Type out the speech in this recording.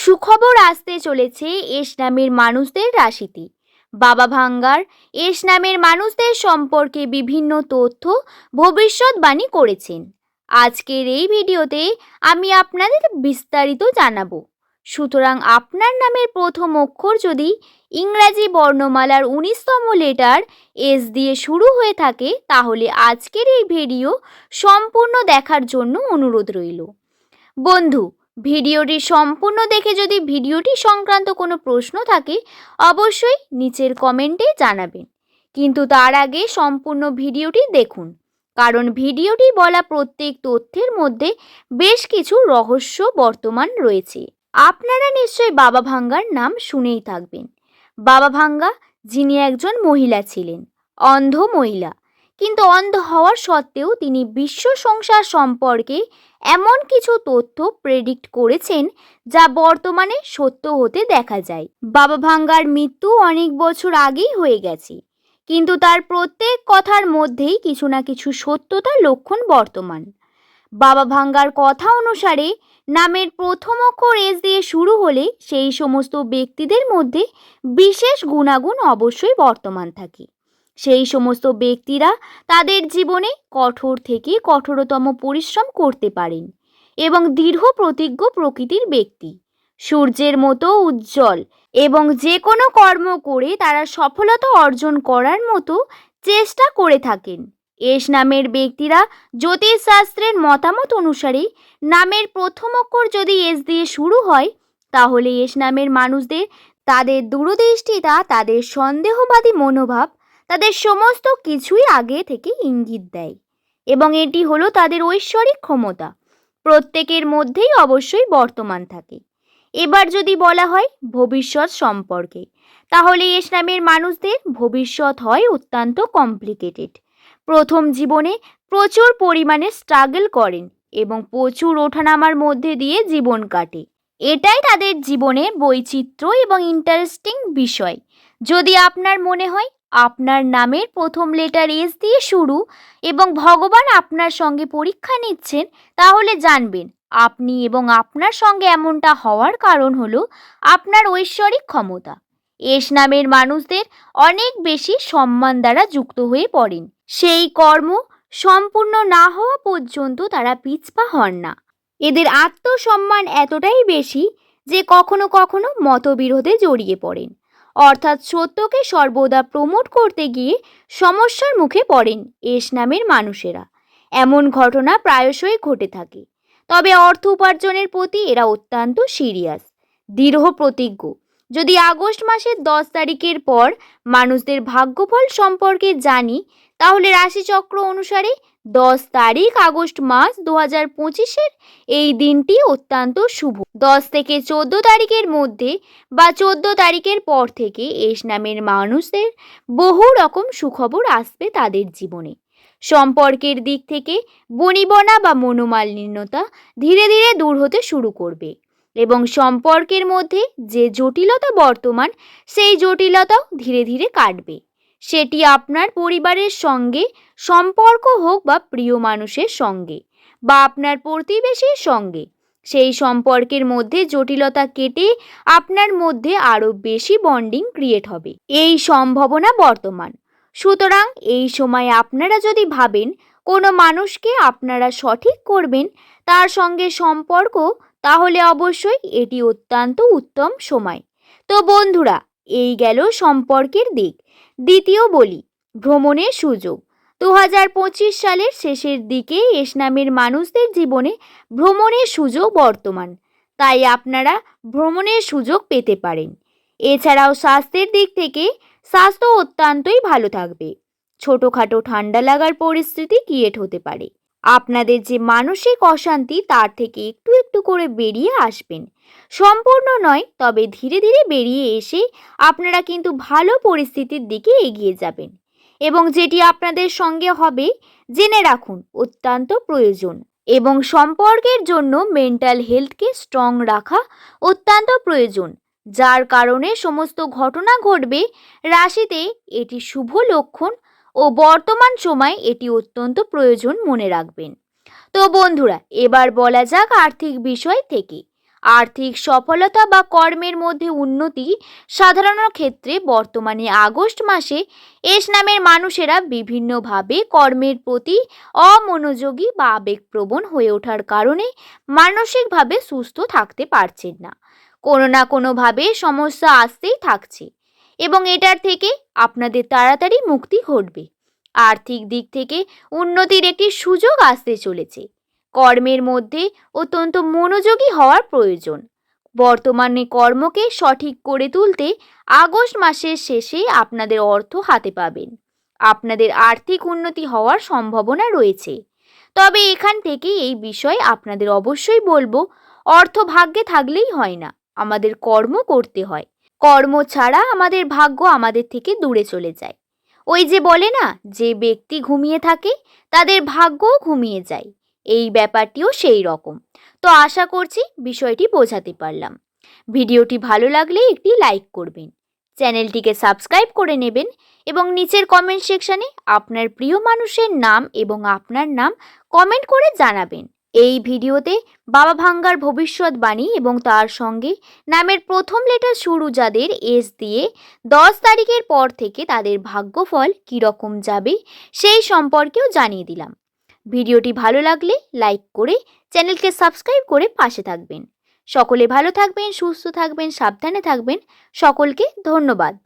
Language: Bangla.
সুখবর আসতে চলেছে এস নামের মানুষদের রাশিতে। বাবা ভাঙ্গার এস নামের মানুষদের সম্পর্কে বিভিন্ন তথ্য ভবিষ্যৎবাণী করেছেন। আজকের এই ভিডিওতে আমি আপনাদের বিস্তারিত জানাব। সুতরাং আপনার নামের প্রথম অক্ষর যদি ইংরাজি বর্ণমালার উনিশতম লেটার এস দিয়ে শুরু হয়ে থাকে, তাহলে আজকের এই ভিডিও সম্পূর্ণ দেখার জন্য অনুরোধ রইল। বন্ধু ভিডিওটি সম্পূর্ণ দেখে যদি ভিডিওটি সংক্রান্ত কোনো প্রশ্ন থাকে, অবশ্যই নিচের কমেন্টে জানাবেন। কিন্তু তার আগে সম্পূর্ণ ভিডিওটি দেখুন, কারণ ভিডিওটি বলা প্রত্যেক তথ্যের মধ্যে বেশ কিছু রহস্য বর্তমান রয়েছে। আপনারা নিশ্চয়ই বাবা ভাঙ্গার নাম শুনেই থাকবেন। বাবা ভাঙ্গা, যিনি একজন মহিলা ছিলেন, অন্ধ মহিলা। কিন্তু অন্ধ হওয়ার সত্ত্বেও তিনি বিশ্ব সংসার সম্পর্কে এমন কিছু তথ্য প্রেডিক্ট করেছেন যা বর্তমানে সত্য হতে দেখা যায়। বাবা ভাঙ্গার মৃত্যু অনেক বছর আগেই হয়ে গেছে, কিন্তু তার প্রত্যেক কথার মধ্যেই কিছু না কিছু সত্যতা লক্ষণ বর্তমান। বাবা ভাঙ্গার কথা অনুসারে নামের প্রথম অক্ষর এস দিয়ে শুরু হলে সেই সমস্ত ব্যক্তিদের মধ্যে বিশেষ গুণাগুণ অবশ্যই বর্তমান থাকে। সেই সমস্ত ব্যক্তিরা তাদের জীবনে কঠোর থেকে কঠোরতম পরিশ্রম করতে পারেন এবং দৃঢ় প্রতিজ্ঞ প্রকৃতির ব্যক্তি। সূর্যের মতো উজ্জ্বল এবং যে কোনো কর্ম করে তারা সফলতা অর্জন করার মতো চেষ্টা করে থাকেন। এস নামের ব্যক্তিরা জ্যোতিষশাস্ত্রের মতামত অনুসারে নামের প্রথম অক্ষর যদি এস দিয়ে শুরু হয়, তাহলে এস নামের মানুষদের তাদের দূরদৃষ্টিতা, তাদের সন্দেহবাদী মনোভাব তাদের সমস্ত কিছুই আগে থেকে ইঙ্গিত দেয় এবং এটি হলো তাদের ঐশ্বরিক ক্ষমতা। প্রত্যেকের মধ্যেই অবশ্যই বর্তমান থাকে। এবার যদি বলা হয় ভবিষ্যৎ সম্পর্কে, তাহলে ইসলামের মানুষদের ভবিষ্যৎ হয় অত্যন্ত কমপ্লিকেটেড প্রথম জীবনে প্রচুর পরিমাণে স্ট্রাগল করেন এবং প্রচুর ওঠানামার মধ্যে দিয়ে জীবন কাটে। এটাই তাদের জীবনের বৈচিত্র্য এবং ইন্টারেস্টিং বিষয়। যদি আপনার মনে হয় আপনার নামের প্রথম লেটার এস দিয়ে শুরু এবং ভগবান আপনার সঙ্গে পরীক্ষা নিচ্ছেন, তাহলে জানবেন। আপনি এবং আপনার সঙ্গে এমনটা হওয়ার কারণ হলো আপনার ঐশ্বরিক ক্ষমতা। এস নামের মানুষদের অনেক বেশি সম্মান দ্বারা যুক্ত হয়ে পড়েন। সেই কর্ম সম্পূর্ণ না হওয়া পর্যন্ত তারা পিছপা হন না। এদের আত্মসম্মান এতটাই বেশি যে কখনো কখনো মতবিরোধে জড়িয়ে পড়েন। অর্থাৎ সত্যকে সর্বদা প্রমোট করতে গিয়ে সমস্যার মুখে পড়েন এস নামের মানুষেরা। এমন ঘটনা প্রায়শই ঘটে থাকে। তবে অর্থ উপার্জনের প্রতি এরা অত্যন্ত সিরিয়াস, দৃঢ় প্রতিজ্ঞ। যদি আগস্ট মাসের দশ তারিখের পর মানুষদের ভাগ্যফল সম্পর্কে জানি, তাহলে রাশিচক্র অনুসারে দশ তারিখ আগস্ট মাস দু হাজার পঁচিশের এই দিনটি অত্যন্ত শুভ। দশ থেকে চোদ্দ তারিখের মধ্যে বা চোদ্দ তারিখের পর থেকে এস নামের মানুষদের বহু রকম সুখবর আসবে তাদের জীবনে। সম্পর্কের দিক থেকে বনিবনা বা মনোমালিন্যতা ধীরে ধীরে দূর হতে শুরু করবে এবং সম্পর্কের মধ্যে যে জটিলতা বর্তমান, সেই জটিলতাও ধীরে ধীরে কাটবে। সেটি আপনার পরিবারের সঙ্গে, সম্পর্ক হোক বা প্রিয় মানুষের সঙ্গে, বা আপনার প্রতিবেশীর সঙ্গে। সেই সম্পর্কের মধ্যে জটিলতা কেটে আপনার মধ্যে আরও বেশি বন্ডিং ক্রিয়েট হবে। এই সম্ভাবনা বর্তমান। সুতরাং এই সময় আপনারা যদি ভাবেন কোনো মানুষকে আপনারা সঠিক করবেন তার সঙ্গে সম্পর্ক, তাহলে অবশ্যই এটি অত্যন্ত উত্তম সময়। তো বন্ধুরা, এই গেল সম্পর্কের দিক। দ্বিতীয় বলি, ভ্রমণের সুযোগ। দু হাজার পঁচিশ সালের শেষের দিকে এস নামের মানুষদের জীবনে ভ্রমণের সুযোগ বর্তমান। তাই আপনারা ভ্রমণের সুযোগ পেতে পারেন। এছাড়াও স্বাস্থ্যের দিক থেকে স্বাস্থ্য অত্যন্তই ভালো থাকবে। ছোটোখাটো ঠান্ডা লাগার পরিস্থিতি ক্রিয়েট হতে পারে। আপনাদের যে মানসিক অশান্তি, তার থেকে একটু একটু করে বেরিয়ে আসবেন। সম্পূর্ণ নয়, তবে ধীরে ধীরে বেরিয়ে এসে আপনারা কিন্তু ভালো পরিস্থিতির দিকে এগিয়ে যাবেন। এবং যেটি আপনাদের সঙ্গে হবে, জেনে রাখুন, অত্যন্ত প্রয়োজন। এবং সম্পর্কের জন্য মেন্টাল হেলথকে স্ট্রং রাখা অত্যন্ত প্রয়োজন। যার কারণে সমস্ত ঘটনা ঘটবে, রাশিতে এটি শুভ লক্ষণ ও বর্তমান সময় এটি অত্যন্ত প্রয়োজন মনে রাখবেন। তো বন্ধুরা, এবার বলা যাক আর্থিক বিষয় থেকে। আর্থিক সফলতা বা কর্মের মধ্যে উন্নতি সাধারণ ক্ষেত্রে বর্তমানে আগস্ট মাসে এস নামের মানুষেরা বিভিন্নভাবে কর্মের প্রতি অমনোযোগী বা আবেগপ্রবণ হয়ে ওঠার কারণে মানসিকভাবে সুস্থ থাকতে পারছেন না। কোনো না কোনোভাবে সমস্যা আসতেই থাকছে। এবং এটার থেকে আপনাদের তাড়াতাড়ি মুক্তি ঘটবে। আর্থিক দিক থেকে উন্নতির একটি সুযোগ আসতে চলেছে। কর্মের মধ্যে অত্যন্ত মনোযোগী হওয়ার প্রয়োজন। বর্তমানে কর্মকে সঠিক করে তুলতে আগস্ট মাসের শেষে আপনাদের অর্থ হাতে পাবেন। আপনাদের আর্থিক উন্নতি হওয়ার সম্ভাবনা রয়েছে। তবে এখান থেকে এই বিষয়ে আপনাদের অবশ্যই বলব অর্থ ভাগ্যে থাকলেই হয় না। আমাদের কর্ম করতে হয়। কর্ম ছাড়া আমাদের ভাগ্য আমাদের থেকে দূরে চলে যায়। ওই যে বলে না, যে ব্যক্তি ঘুমিয়ে থাকে, তাদের ভাগ্যও ঘুমিয়ে যায়। এই ব্যাপারটিও সেই রকম। তো আশা করছি বিষয়টি বোঝাতে পারলাম। ভিডিওটি ভালো লাগলে একটি লাইক করবেন। চ্যানেলটিকে সাবস্ক্রাইব করে নেবেন এবং নিচের কমেন্ট সেকশানে আপনার প্রিয় মানুষের নাম এবং আপনার নাম কমেন্ট করে জানাবেন। এই ভিডিওতে বাবা ভাঙ্গার ভবিষ্যৎবাণী এবং তার সঙ্গে নামের প্রথম লেটার শুরু যাদের এস দিয়ে দশ তারিখের পর থেকে তাদের ভাগ্যফল কীরকম যাবে সেই সম্পর্কেও জানিয়ে দিলাম। ভিডিওটি ভালো লাগলে লাইক করে চ্যানেলকে সাবস্ক্রাইব করে পাশে থাকবেন। সকলে ভালো থাকবেন, সুস্থ থাকবেন, সাবধানে থাকবেন। সকলকে ধন্যবাদ।